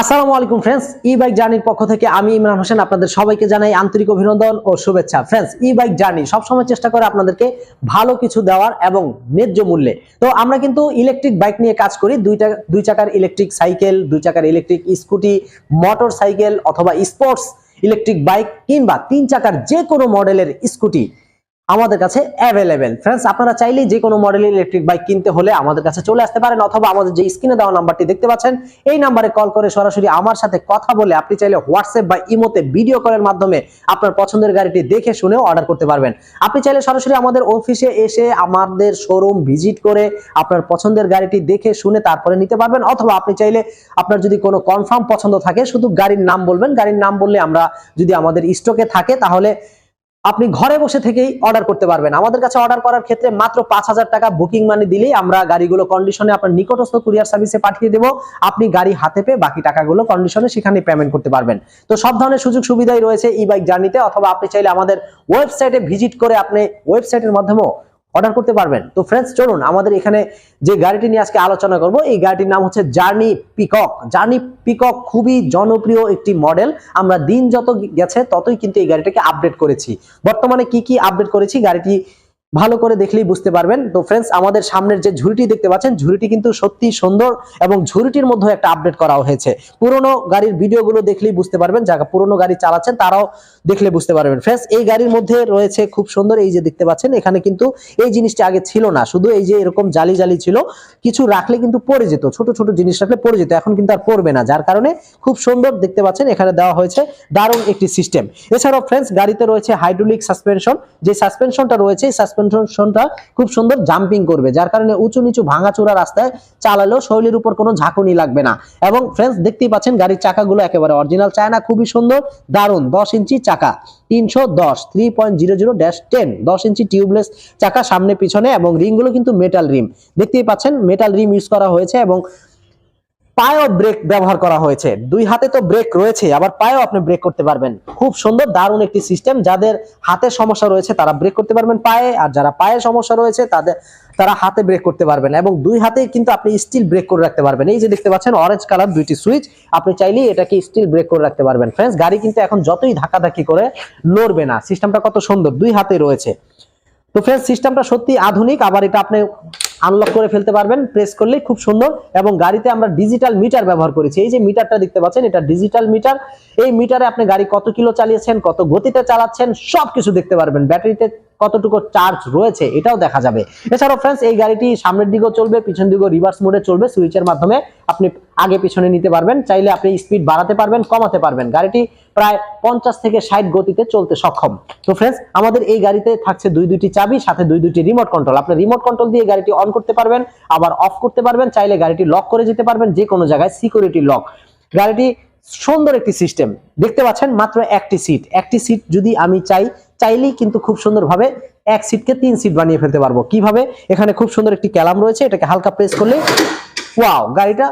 আসসালামু আলাইকুম ফ্রেন্ডস ই বাইক জার্নির পক্ষ থেকে আমি ইমরান হোসেন আপনাদের সবাইকে জানাই আন্তরিক অভিনন্দন ও শুভেচ্ছা। ফ্রেন্ডস ই বাইক জার্নি সবসময় চেষ্টা করে আপনাদেরকে ভালো কিছু দেওয়ার এবং ন্যায্য মূল্যে। তো আমরা কিন্তু ইলেকট্রিক বাইক নিয়ে কাজ করি দুইটা দুই চাকার ইলেকট্রিক সাইকেল দুই চাকার ইলেকট্রিক স্কুটি মোটর সাইকেল অথবা স্পোর্টস ইলেকট্রিক বাইক কিংবা তিন চাকার যে কোনো মডেলের স্কুটি আমাদের কাছে অ্যাভেলেবেল ফ্রেন্ডস আপনারা চাইলেই যে কোনো মডেলের ইলেকট্রিক বাইক কিনতে হলে আমাদের কাছে চলে আসতে পারেন, অথবা আমাদের যে স্ক্রিনে দেওয়া নাম্বারটি দেখতে পাচ্ছেন, এই নাম্বারে কল করে সরাসরি আমার সাথে কথা বলে আপনি চাইলে হোয়াটসঅ্যাপ বা ইমোতে ভিডিও কলের মাধ্যমে আপনার পছন্দের গাড়িটি দেখে শুনেও অর্ডার করতে পারবেন। আপনি চাইলে সরাসরি আমাদের অফিসে এসে আমাদের শোরুম ভিজিট করে আপনার পছন্দের গাড়িটি দেখে শুনে তারপরে নিতে পারবেন, অথবা আপনি চাইলে আপনার যদি কোনো কনফার্ম পছন্দ থাকে, শুধু গাড়ির নাম বলবেন, গাড়ির নাম বললে আমরা যদি আমাদের স্টকে থাকে, তাহলে আপনি ঘরে বসে থেকেই অর্ডার করতে পারবেন। আমাদের কাছে অর্ডার করার ক্ষেত্রে মাত্র পাঁচ হাজার টাকা বুকিং মানি দিলেই আমরা গাড়িগুলো কন্ডিশনে আপনার নিকটস্থ কুরিয়ার সার্ভিসে পাঠিয়ে দেব। আপনি গাড়ি হাতে পেয়ে বাকি টাকাগুলো কন্ডিশনে সেখানে পেমেন্ট করতে পারবেন। তো সব ধরনের সুযোগ সুবিধাই রয়েছে ই বাইক জার্নিতে অথবা আপনি চাইলে আমাদের ওয়েবসাইটে ভিজিট করে আপনি ওয়েবসাইটের মাধ্যমেও অর্ডার করতে পারবেন। তো ফ্রেন্ডস চলুন আমাদের এখানে যে গাড়িটি নিয়ে আজকে আলোচনা করব, এই গাড়িটির নাম হচ্ছে জার্নি পিকক জার্নি পিকক খুবই জনপ্রিয় একটি মডেল আমরা দিন যত গেছে, ততই কিন্তু এই গাড়িটাকে আপডেট করেছি। বর্তমানে কি কি আপডেট করেছি? গাড়িটি ভালো করে দেখলেই বুঝতে পারবেন। তো ফ্রেন্ডস আমাদের সামনের যে ঝুড়িটি দেখতে পাচ্ছেন, ঝুড়িটি কিন্তু সত্যি সুন্দর এবং ঝুড়িটির মধ্যে একটা আপডেট করা হয়েছে। পুরনো গাড়ির ভিডিওগুলো দেখলেই বুঝতে পারবেন, যারা পুরনো গাড়ি চালাচ্ছেন তারাও দেখলে বুঝতে পারবেন। ফ্রেন্ডস এই গাড়ির মধ্যে রয়েছে খুব সুন্দর, এই যে দেখতে পাচ্ছেন, এখানে কিন্তু এই জিনিসটা আগে ছিল না। শুধু এই যে এরকম জালি জালি ছিল, কিছু রাখলে কিন্তু পড়ে যেত, ছোট ছোট জিনিস রাখলে পড়ে যেত, এখন কিন্তু আর পড়বে না, যার কারণে খুব সুন্দর দেখতে পাচ্ছেন, এখানে দেওয়া হয়েছে দারুণ একটি সিস্টেম এছাড়াও ফ্রেন্ডস গাড়িতে রয়েছে হাইড্রোলিক সাসপেনশন যে সাসপেনশনটা রয়েছে, এই সাসপেনশনটা খুব সুন্দর জাম্পিং করবে, যার কারণে উঁচু নিচু ভাঙাচোরা রাস্তায় চালালেও শৈলীর উপর কোনো ঝাঁকুনি লাগবে না। এবং ফ্রেন্ডস দেখতেই পাচ্ছেন গাড়ির চাকাগুলো একেবারে অরিজিনাল চায়না খুবই সুন্দর, দারুণ, দশ ইঞ্চি চাকা, তিনশো দশ three point zero zero dash ten দশ ইঞ্চি টিউবলেস চাকা সামনে পিছনে এবং রিংগুলো কিন্তু মেটাল রিম দেখতেই পাচ্ছেন মেটাল রিম ইউজ করা হয়েছে এবং পায়েও ব্রেক ব্যবহার করা হয়েছে। দুই হাতে তো ব্রেক রয়েছে, আবার পায়েও আপনি ব্রেক করতে পারবেন। খুব সুন্দর, দারুণ একটি সিস্টেম যাদের হাতে সমস্যা রয়েছে তারা ব্রেক করতে পারবেন পায়ে, আর যারা পায়ে সমস্যা রয়েছে তাদের, তারা হাতে ব্রেক করতে পারবেন। এবং দুই হাতে কিন্তু আপনি স্টিল ব্রেক করে রাখতে পারবেন। এই যে দেখতে পাচ্ছেন অরেঞ্জ কালার দুইটি সুইচ আপনি চাইলেই এটাকে স্টিল ব্রেক করে রাখতে পারবেন। ফ্রেন্ডস গাড়ি কিন্তু এখন যতই ধাক্কাধাক্কি করে নড়বে না সিস্টেমটা কত সুন্দর, দুই হাতে রয়েছে। তো ফ্রেন্ডস সিস্টেমটা সত্যি আধুনিক, আবার এটা আপনি আনলক করে ফেলতে পারবেন প্রেস করলেই খুব সুন্দর এবং গাড়িতে আমরা ডিজিটাল মিটার ব্যবহার করেছি। এই যে মিটারটা দেখতে পাচ্ছেন, এটা ডিজিটাল মিটার এই মিটারে আপনি গাড়ি কত কিলো চালিয়েছেন, কত গতিতে চালাচ্ছেন, সবকিছু দেখতে পারবেন। ব্যাটারিতে কতটুকু চার্জ রয়েছে, এটাও দেখা যাবে। এছাড়াও ফ্রেন্ডস এই গাড়িটি সামনের দিকেও চলবে, পিছন দিকেও রিভার্স মোডে চলবে সুইচের মাধ্যমে আপনি আগে পিছনে নিতে পারবেন, চাইলে আপনি স্পিড বাড়াতে পারবেন, কমাতে পারবেন। গাড়িটি প্রায় পঞ্চাশ থেকে ষাট গতিতে চলতে সক্ষম। তো ফ্রেন্ডস আমাদের এই গাড়িতে থাকছে দুই দুইটি চাবি, সাথে দুই দুইটি রিমোট কন্ট্রোল আপনি রিমোট কন্ট্রোল দিয়ে গাড়িটি অন করতে পারবেন, আবার অফ করতে পারবেন, চাইলে গাড়িটি লক করে যেতে পারবেন, যে কোনো জায়গায় সিকিউরিটি লক গাড়িটি সুন্দর একটি সিস্টেম দেখতে পাচ্ছেন, মাত্র একটি সিট একটি সিট যদি আমি চাই, চাইলেই কিন্তু খুব সুন্দরভাবে এক সিটকে তিন সিট বানিয়ে ফেলতে পারব। কীভাবে? এখানে খুব সুন্দর একটি ক্যালাম রয়েছে, এটাকে হালকা প্রেস করলে ওয়াও গাড়িটা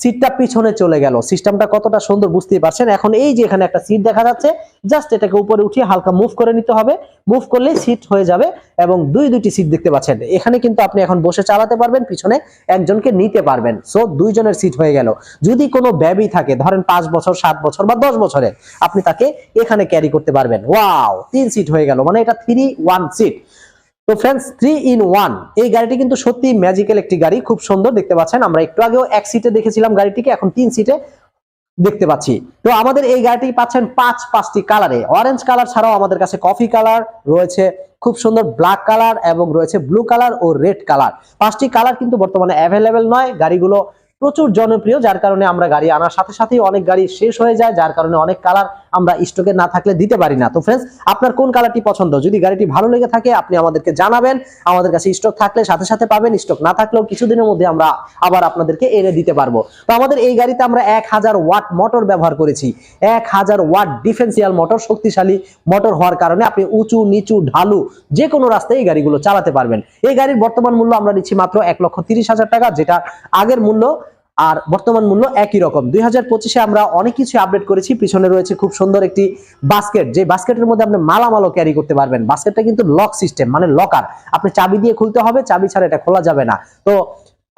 সিটটা পিছনে চলে গেল। সিস্টেমটা কতটা সুন্দর বুঝতেই পারছেন। এখন এই যে এখানে একটা সিট দেখা যাচ্ছে জাস্ট এটাকে উপরে উঠিয়ে হালকা মুভ করে নিতে হবে। মুভ করলেই সিট হয়ে যাবে এবং দুই, দুইটি সিট দেখতে পাচ্ছেন। এখানে কিন্তু আপনি এখন বসে চালাতে পারবেন, পিছনে একজনকে নিতে পারবেন। সো দুইজনের সিট হয়ে গেল। যদি কোনো ব্যাবি থাকে, ধরেন পাঁচ বছর, সাত বছর বা দশ বছরের, আপনি তাকে এখানে ক্যারি করতে পারবেন। ওয়াও তিন সিট হয়ে গেল। মানে এটা থ্রি ওয়ান সিট তো ফ্রেন্ডস থ্রি ইন ওয়ান এই গাড়িটি কিন্তু সত্যি ম্যাজিক্যাল একটি গাড়ি, খুব সুন্দর, দেখতে পাচ্ছেন। আমরা একটু আগেও এক সিটে দেখেছিলাম গাড়িটিকে, এখন তিন সিটে দেখতে পাচ্ছি। তো আমাদের এই গাড়িটি পাচ্ছেন পাঁচ, পাঁচটি কালারে অরেঞ্জ কালার ছাড়াও আমাদের কাছে কফি কালার রয়েছে, খুব সুন্দর ব্ল্যাক কালার এবং রয়েছে ব্লু কালার ও রেড কালার পাঁচটি কালার কিন্তু বর্তমানে অ্যাভেলেবেল নয়। গাড়িগুলো প্রচুর জনপ্রিয়, যার কারণে আমরা গাড়ি আনার সাথে সাথেই অনেক গাড়ি শেষ হয়ে যায়, যার কারণে অনেক কালার আমরা স্টকে না থাকলে দিতে পারি না। তো ফ্রেন্ডস আপনার কোন কালারটি পছন্দ? যদি গাড়িটি ভালো লেগে থাকে, আপনি আমাদেরকে জানাবেন। আমাদের কাছে স্টক থাকলে সাথে সাথে পাবেন স্টক না থাকলেও কিছুদিনের মধ্যে আমরা আবার আপনাদেরকে এনে দিতে পারব। তো আমাদের এই গাড়িতে আমরা এক হাজার ওয়াট মোটর ব্যবহার করেছি। এক হাজার ওয়াট ডিফেন্সিয়াল মোটর শক্তিশালী মোটর হওয়ার কারণে আপনি উঁচু, নিচু, ঢালু যে কোনো রাস্তায় এই গাড়িগুলো চালাতে পারবেন। এই গাড়ির বর্তমান মূল্য আমরা নিচ্ছি মাত্র এক লক্ষ তিরিশ হাজার টাকা যেটা আগের মূল্য আর বর্তমান মূল্য একই রকম। দুই হাজার পঁচিশে আমরা অনেক কিছু আপডেট করেছি। পিছনে রয়েছে খুব সুন্দর একটি বাস্কেট যে বাস্কেটের মধ্যে আপনি মালামালও ক্যারি করতে পারবেন। বাস্কেটটা কিন্তু লক সিস্টেম মানে লকার আপনি চাবি দিয়ে খুলতে হবে, চাবি ছাড়া এটা খোলা যাবে না। তো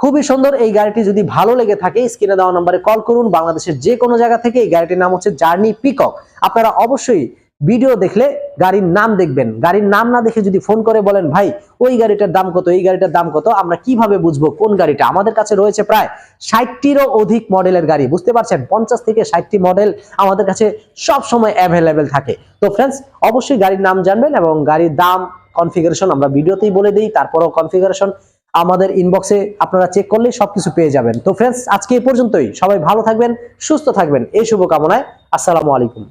খুবই সুন্দর এই গাড়িটি যদি ভালো লেগে থাকে, স্ক্রিনে দেওয়া নম্বরে কল করুন। বাংলাদেশের যে কোনো জায়গা থেকে এই গাড়িটির নাম হচ্ছে জার্নি পিকক আপনারা অবশ্যই ভিডিও দেখলে গাড়ির নাম দেখবেন। গাড়ির নাম না দেখে যদি ফোন করে বলেন, ভাই, ওই গাড়িটার দাম কত, এই গাড়িটার দাম কত, আমরা কীভাবে বুঝব কোন গাড়িটা? আমাদের কাছে রয়েছে প্রায় ষাটটিরও অধিক মডেলের গাড়ি। বুঝতে পারছেন? পঞ্চাশ থেকে ষাটটি মডেল আমাদের কাছে সব সময় অ্যাভেলেবেল থাকে। তো ফ্রেন্ডস অবশ্যই গাড়ির নাম জানবেন এবং গাড়ির দাম কনফিগারেশন আমরা ভিডিওতেই বলে দিই, তারপরও কনফিগারেশন আমাদের ইনবক্সে আপনারা চেক করলেই সবকিছু পেয়ে যাবেন। তো ফ্রেন্ডস আজকে এই পর্যন্তই। সবাই ভালো থাকবেন, সুস্থ থাকবেন। এই শুভকামনায়, আসসালামু আলাইকুম।